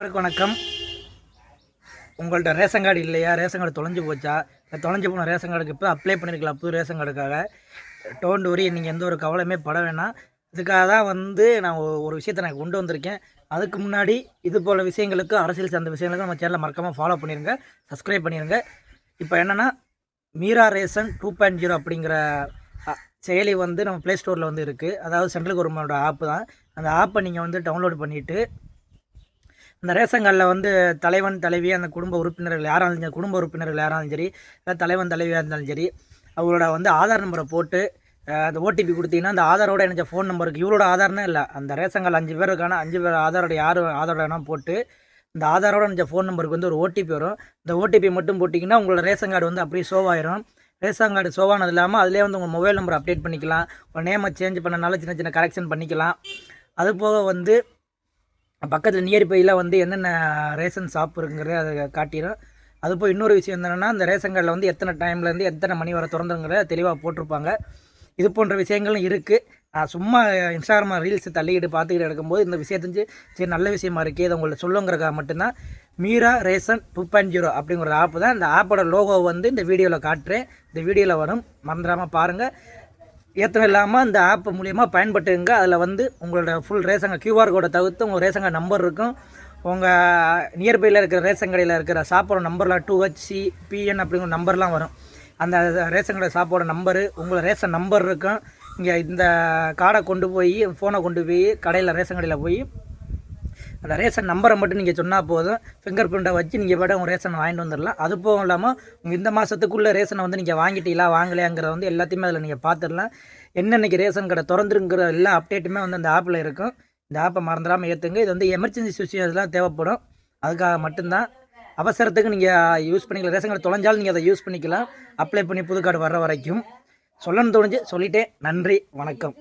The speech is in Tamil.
வணக்கம். உங்கள்கிட்ட ரேஷன் கார்டு இல்லையா? ரேஷன் கார்டு தொலைஞ்சு போச்சா? தொலைஞ்சு போன ரேஷன் கார்டுக்கு இப்போ அப்ளை பண்ணியிருக்கலாம் புது ரேஷன் கார்டுக்காக. டோன்ட் வரி நீங்கள் எந்த ஒரு கவலையுமே பட வேணாம். இதுக்காக தான் வந்து நான் ஒரு விஷயத்தை நான் கொண்டு வந்திருக்கேன். அதுக்கு முன்னாடி இது போல் விஷயங்களுக்கு அரசியல் சார்ந்த விஷயங்களுக்கு நம்ம சேனலை மறக்காமல் ஃபாலோ பண்ணிடுங்க சப்ஸ்கிரைப் பண்ணிடுங்க இப்போ என்னென்னா Mera ration two point zero அப்படிங்கிற செயலி வந்து நம்ம ப்ளே ஸ்டோரில் வந்து இருக்குது அதாவது சென்ட்ரல் கவர்மெண்டோட ஆப்பு தான். அந்த ஆப்பை நீங்கள் வந்து டவுன்லோட் பண்ணிவிட்டு அந்த ரேஷன் கார்டில் வந்து தலைவன் தலைவி அந்த குடும்ப உறுப்பினர்கள் யாராக இருந்தாலும் சரி, குடும்ப உறுப்பினர்கள் யாராக இருந்தாலும் சரி இல்லை தலைவன் தலைவியாக இருந்தாலும் சரி அவங்களோட வந்து ஆதார் நம்பரை போட்டு அந்த ஓடிபி கொடுத்தீங்கன்னா அந்த ஆதாரோட இணைச்ச ஃபோன் நம்பருக்கு இவரோட ஆதார்னே இல்லை. அந்த ரேஷன் கார்டு அஞ்சு பேருக்கான அஞ்சு பேர் ஆதாரோட யார் ஆதாரோட வேணால் போட்டு இந்த ஆதாரோட இணைச்ச ஃபோன் நம்பருக்கு வந்து ஒரு ஓடிபி வரும். இந்த ஓடிபி மட்டும் போட்டிங்கன்னா உங்களோட ரேஷன் கார்டு வந்து அப்படியே ஷோவ் ஆயிரும். ரேஷன் கார்டு ஷோ ஆனது இல்லாமல் அதிலே வந்து உங்கள் மொபைல் நம்பர் அப்டேட் பண்ணிக்கலாம். உங்கள் நேமை சேஞ்ச் பண்ணனால சின்ன சின்ன கரெக்ஷன் பண்ணிக்கலாம். அது போக வந்து பக்கத்தில் நியர்பையில் வந்து என்னென்ன ரேஷன் ஷாப் இருக்குங்கிறத அதை காட்டிடும் அது போய் இன்னொரு விஷயம் என்னென்னா அந்த ரேஷன் கார்டில் வந்து எத்தனை டைம்லேருந்து எத்தனை மணி வரை திறந்துங்கிறத தெளிவாக போட்டிருப்பாங்க. இது போன்ற விஷயங்களும் இருக்குது நான் சும்மா இன்ஸ்டாகிராம் ரீல்ஸ் தள்ளிக்கிட்டு பார்த்துக்கிட்டு இருக்கும்போது இந்த விஷயத்தஞ்சு சரி நல்ல விஷயமா இருக்கே இதை உங்களை சொல்லுங்கிறக்காக மட்டும்தான். Mera ration two point zero அப்படிங்கிற ஆப் தான். இந்த ஆப்போட லோகோ வந்து இந்த வீடியோவில் காட்டுறேன். இந்த வீடியோவில் வரும். மறந்துடாமல் பாருங்கள் ஏற்றம் இல்லாமல் இந்த ஆப் மூலயமா பயன்பட்டுங்க. அதில் வந்து உங்களோட ஃபுல் ரேஷன் கியூஆர் கோடை தவிர்த்து உங்கள் ரேஷன் கார்டு நம்பர் இருக்கும். உங்கள் நியர்பையில் இருக்கிற ரேஷன் கடையில் இருக்கிற சாப்பாடு நம்பர்லாம் டூ ஹெச்சி பிஎன் அப்படிங்கிற நம்பர்லாம் வரும். அந்த ரேஷன் கடை சாப்பாடு நம்பரு உங்களை ரேஷன் நம்பர் இருக்கும். இங்கே இந்த கார்டை கொண்டு போய் ஃபோனை கொண்டு போய் கடையில் ரேஷன் கடையில் போய் அந்த ரேஷன் நம்பரை மட்டும் நீங்கள் சொன்னால் போதும். ஃபிங்கர் பிரிண்ட்டை வச்சு நீங்கள் பாட உங்கள் ரேஷன் வாங்கிட்டு வந்துடலாம். அது போகும் இல்லாமல் உங்கள் இந்த மாதத்துக்குள்ளே ரேஷனை வந்து நீங்கள் வாங்கிட்டீங்களா வாங்கலையாங்கிறத வந்து எல்லாத்தையுமே அதில் நீங்கள் பார்த்துடலாம் என்னென்னைக்கு ரேஷன் கடை திறந்துருங்கிற எல்லா அப்டேட்டுமே வந்து அந்த ஆப்பில் இருக்கும். இந்த ஆப்பை மறந்துடாமல் ஏற்றுங்க இது வந்து எமர்ஜென்சி சுச்சுவேஷன்லாம் தேவைப்படும். அதுக்காக மட்டும்தான். அவசரத்துக்கு நீங்கள் யூஸ் பண்ணிக்கலாம். ரேஷன் கார்டு தொலைஞ்சாலும் நீங்கள் அதை யூஸ் பண்ணிக்கலாம். அப்ளை பண்ணி புது கார்டு வர்ற வரைக்கும். சொல்லணும்னு தோணுச்சு. சொல்லிட்டேன். நன்றி. வணக்கம்.